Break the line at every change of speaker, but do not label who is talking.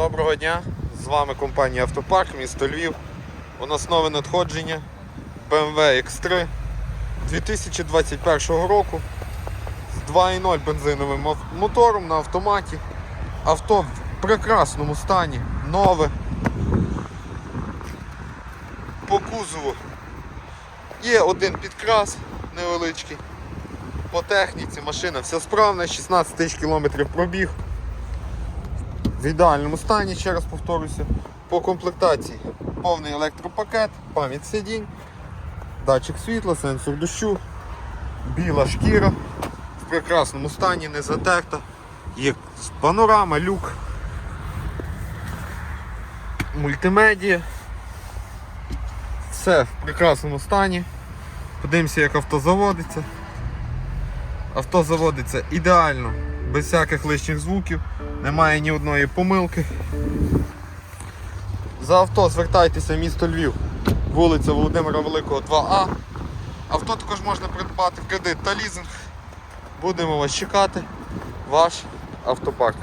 Доброго дня! З вами компанія Автопарк, місто Львів. У нас нове надходження BMW X3 2021 року з 2.0 бензиновим мотором на автоматі. Авто в прекрасному стані, нове. По кузову є один підкрас невеличкий. По техніці машина вся справна, 16 тисяч кілометрів пробіг. В ідеальному стані, ще раз повторюся. По комплектації повний електропакет, пам'ять сидінь, датчик світла, сенсор дощу, біла шкіра в прекрасному стані, не затерта. Є панорама, люк, мультимедія. Все в прекрасному стані. Подивимося, як авто заводиться. Авто заводиться ідеально, без всяких лишніх звуків, немає ні одної помилки. За авто звертайтеся в місто Львів, вулиця Володимира Великого 2А. Авто також можна придбати в кредит та лізинг. Будемо вас чекати. Ваш автопарк.